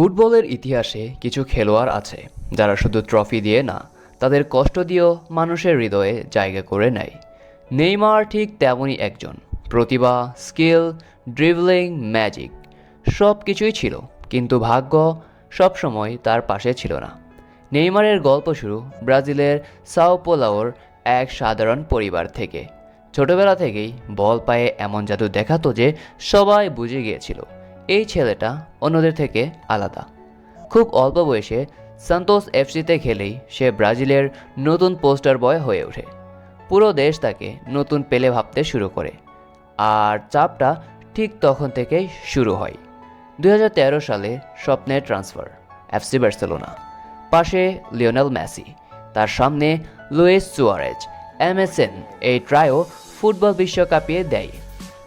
ফুটবলের ইতিহাসে কিছু খেলোয়াড় আছে যারা শুধু ট্রফি দিয়ে না, তাদের কষ্ট দিয়েও মানুষের হৃদয়ে জায়গা করে নেয়। নেইমার ঠিক তেমনই একজন। প্রতিভা, স্কিল, ড্রিবলিং, ম্যাজিক সব কিছুই ছিল, কিন্তু ভাগ্য সবসময় তার পাশে ছিল না। নেইমারের গল্প শুরু ব্রাজিলের সাওপোলাওর এক সাধারণ পরিবার থেকে। ছোটবেলা থেকেই বল পায়ে এমন জাদু দেখাতো যে সবাই বুঝে গিয়েছিল। এই ছেলেটা অন্যদের থেকে আলাদা। খুব অল্প বয়সে সান্তোস এফসিতে খেলেই সে ব্রাজিলের নতুন পোস্টার বয় হয়ে ওঠে। পুরো দেশ তাকে নতুন পেলে ভাবতে শুরু করে। আর চাপটা ঠিক তখন থেকেই শুরু হয়। দু হাজার তেরো সালে স্বপ্নের ট্রান্সফার, এফসি বার্সেলোনা। পাশে লিওনেল মেসি, তার সামনে লুইস সুয়ারেজ। এমএসএন এই ট্রায়ও ফুটবল বিশ্বকাপিয়ে দেয়।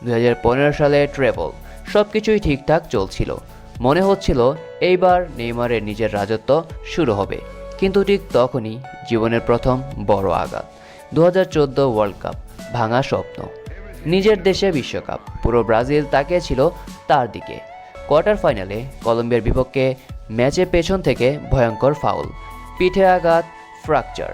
দু হাজার পনেরো সালে ট্রেবল সব কিছুই ঠিকঠাক চলছিল। মনে হচ্ছিল এইবার নেইমারের নিজের রাজত্ব শুরু হবে। কিন্তু ঠিক তখনই জীবনের প্রথম বড় আঘাত দু হাজার চোদ্দ ওয়ার্ল্ড কাপ ভাঙা স্বপ্ন, নিজের দেশে বিশ্বকাপ, পুরো ব্রাজিল তাকিয়েছিল তার দিকে। কোয়ার্টার ফাইনালে কলম্বিয়ার বিপক্ষে ম্যাচে পেছন থেকে ভয়ঙ্কর ফাউল, পিঠে আঘাত ফ্র্যাকচার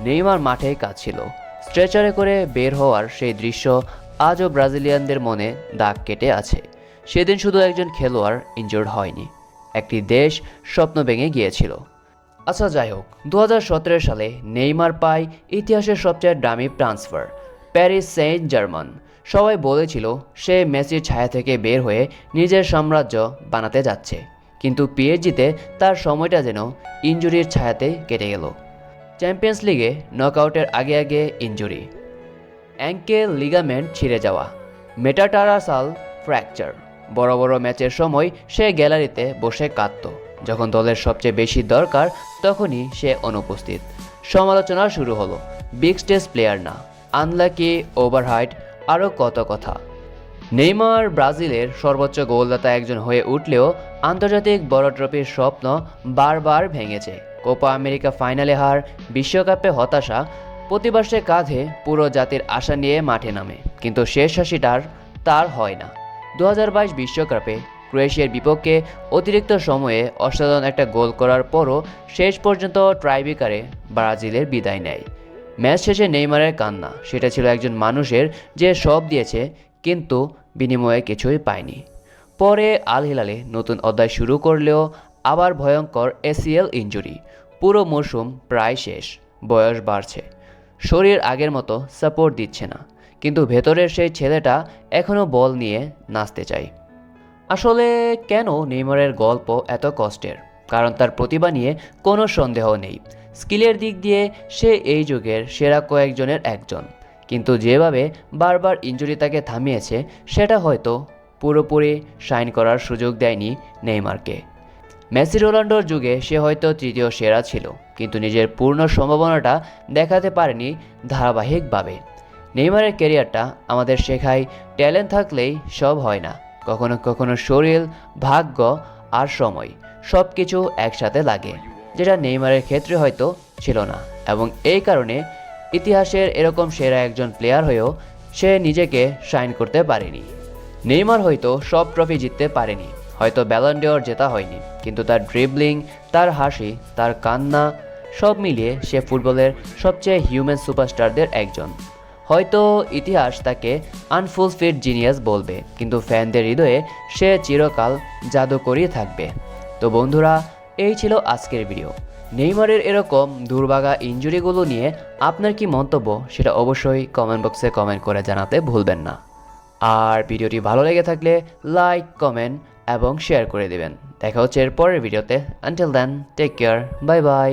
নেইমার মাঠে কাঁদছিল স্ট্রেচারে করে বের হওয়ার সেই দৃশ্য আজও ব্রাজিলিয়ানদের মনে দাগ কেটে আছে। সেদিন শুধু একজন খেলোয়াড় ইনজোর্ড হয়নি, একটি দেশ স্বপ্ন ভেঙে গিয়েছিল। আচ্ছা যাই হোক দু হাজার সতেরো সালে নেইমার পায় ইতিহাসের সবচেয়ে দামি ট্রান্সফার প্যারিস সেন্ট জার্মান সবাই বলেছিল, সে মেসির ছায়া থেকে বের হয়ে নিজের সাম্রাজ্য বানাতে যাচ্ছে, কিন্তু পিএসজিতে তার সময়টা যেন ইঞ্জুরির ছায়াতে কেটে গেল। চ্যাম্পিয়ন্স লিগে নকআউটের আগে আগে ইঞ্জুরি অ্যাঙ্কেল লিগামেন্ট ছিঁড়ে যাওয়া মেটাটারাসাল ফ্র্যাকচার বড় বড় ম্যাচের সময় সে গ্যালারিতে বসে কাঁদত। যখন দলের সবচেয়ে বেশি দরকার, তখনই সে অনুপস্থিত। সমালোচনা শুরু হলো বিগ স্টেজ প্লেয়ার না আনলাকি ওভারহাইট আরও কত কথা। নেইমার ব্রাজিলের সর্বোচ্চ গোলদাতা একজন হয়ে উঠলেও আন্তর্জাতিক বড় ট্রফির স্বপ্ন বারবার ভেঙেছে। কোপা আমেরিকা ফাইনালে হার, বিশ্বকাপে হতাশা প্রতিবার কাঁধে পুরো জাতির আশা নিয়ে মাঠে নামে। কিন্তু শেষ হাসিটার তার হয় না। দু বিশ্বকাপে ক্রোয়েশিয়ার বিপক্ষে অতিরিক্ত সময়ে অসাধারণ একটা গোল করার পরও শেষ পর্যন্ত ট্রাইবিকারে ব্রাজিলের বিদায় নেয়। ম্যাচ শেষে নেইমারের কান্না, সেটা ছিল একজন মানুষের যে সব দিয়েছে, কিন্তু বিনিময়ে কিছুই পায়নি। পরে আল হিলালে নতুন অধ্যায় শুরু করলেও আবার ভয়ঙ্কর এসিএল ইঞ্জুরি পুরো মরশুম প্রায় শেষ, বয়স বাড়ছে। শরীর আগের মতো সাপোর্ট দিচ্ছে না। কিন্তু ভেতরের সেই ছেলেটা এখনও বল নিয়ে নাচতে চায়। আসলে কেন নেইমারের গল্প এত কষ্টের? কারণ তার প্রতিভা নিয়ে কোনো সন্দেহ নেই। স্কিলের দিক দিয়ে সে এই যুগের সেরা কয়েকজনের একজন। কিন্তু যেভাবে বারবার ইঞ্জুরি তাকে থামিয়েছে, সেটা হয়তো পুরোপুরি সাইন করার সুযোগ দেয়নি নেইমারকে। মেসি রোনাল্ডোর যুগে সে হয়তো তৃতীয় সেরা ছিল, কিন্তু নিজের পূর্ণ সম্ভাবনাটা দেখাতে পারেনি ধারাবাহিকভাবে। নেইমারের ক্যারিয়ারটা আমাদের শেখায় ট্যালেন্ট থাকলেই সব হয় না। কখনো কখনো শরীর, ভাগ্য আর সময় সব কিছু একসাথে লাগে, যেটা নেইমারের ক্ষেত্রে হয়তো ছিল না। এবং এই কারণে ইতিহাসের এরকম সেরা একজন প্লেয়ার হয়েও সে নিজেকে সাইন করতে পারেনি। নেইমার হয়তো সব ট্রফি জিততে পারেনি, হয়তো ব্যালন্ডিওর জেতা হয়নি, কিন্তু তার ড্রিবলিং তার হাসি, তার কান্না সব মিলিয়ে সে ফুটবলের সবচেয়ে হিউম্যান সুপারস্টারদের একজন। হয়তো ইতিহাস তাকে আনফুলফিড জিনিয়াস বলবে, কিন্তু ফ্যানদের হৃদয়ে সে চিরকাল জাদু করিয়ে থাকবে। তো বন্ধুরা, এই ছিল আজকের ভিডিও। নেইমারের এরকম দুর্ভাগা ইঞ্জুরিগুলো নিয়ে আপনার কি মন্তব্য, সেটা অবশ্যই কমেন্ট বক্সে কমেন্ট করে জানাতে ভুলবেন না। আর ভিডিওটি ভালো লেগে থাকলে লাইক, কমেন্ট এবং শেয়ার করে দেবেন। দেখা হচ্ছে এর পরের ভিডিওতে। Until then take care bye bye